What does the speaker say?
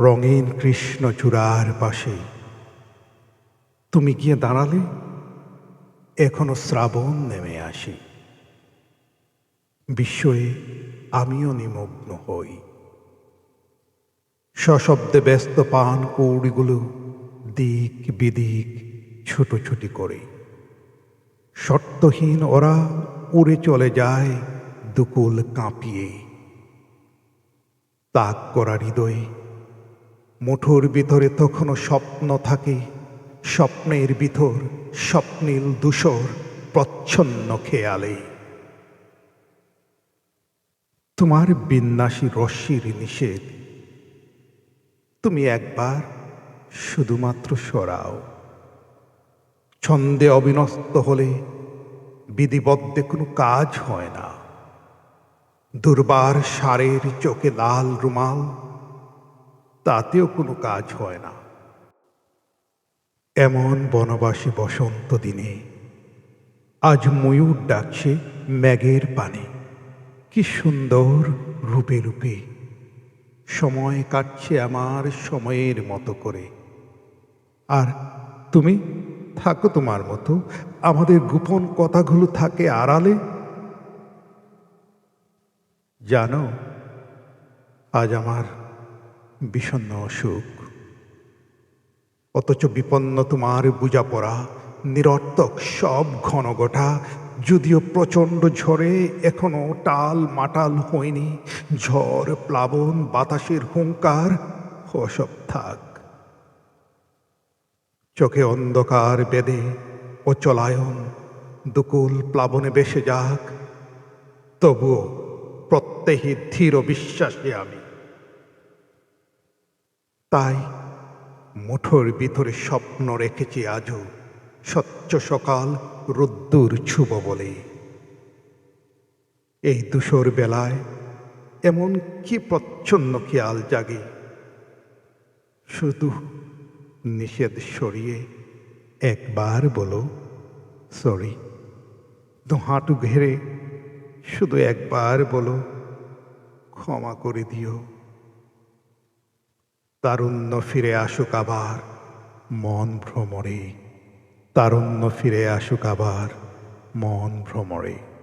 রঙিন কৃষ্ণ চূড়ার পাশে। তুমি গিয়ে দাঁড়ালে, এখনও শ্রাবণ নেমে আসে। বিস্ময়ে আমিও নিমগ্ন হই। সশব্দে ব্যস্ত পান কৌড়িগুলো দিক বিদিক ছুটোছুটি করে। শর্তহীন ওরা উড়ে চলে যায় দুকুল কাঁপিয়ে। তাক করা হৃদয়ে মুঠোর ভিতরে তখনও স্বপ্ন থাকে। স্বপ্নের ভিতর স্বপ্নীল দূষর প্রচ্ছন্ন খেয়ালে। তোমার বিন্যাসী রশ্মির নিষেধ। তুমি একবার শুধুমাত্র সরাও। ছন্দে অবিনস্ত হলে বিধিবদ্ধে কোনো কাজ হয় না। দুর্বার সারের চোখে লাল রুমাল তাতেও কোনো কাজ হয় না। এমন বনবাসী বসন্ত দিনে, আজ ময়ূর ডাকছে ম্যাগের পানে। কি সুন্দর রূপে রূপে সময় কাটছে আমার সময়ের মতো করে। আর তুমি থাকো তোমার মতো, আমাদের গোপন কথাগুলো থাকে আড়ালে। জানো, আজ আমার বিষণ্ণ অসুখ। অথচ বিপন্ন তোমার বুঝাপড়া নিরর্থক সব ঘনঘটা যদিও প্রচণ্ড ঝড়ে এখনও টাল মাটাল হয়নি, ঝড়, প্লাবন, বাতাসের হুঙ্কার, ওসব থাক। চোখে অন্ধকার বেদে ও চলায়ন, দুকুল প্লাবনে বেসে যাক, তবুও প্রত্যেহী ধীর বিশ্বাসী আমি। তাই মুঠোর ভিতরে স্বপ্ন রেখেছি আজও। স্বচ্ছ সকাল রোদ্দুর ছুব বলে। এই দুশোর বেলায় এমন কি প্রচ্ছন্ন খেয়াল জাগে। শুধু নিষেধ সরিয়ে একবার বলো, সরি। হাঁটু ঘেরে শুধু একবার বলো, ক্ষমা করে দিও। তারুণ্য ফিরে আসুক আবার মন ভ্রমরে। তারুণ্য ফিরে আসুক আবার মন ভ্রমরে।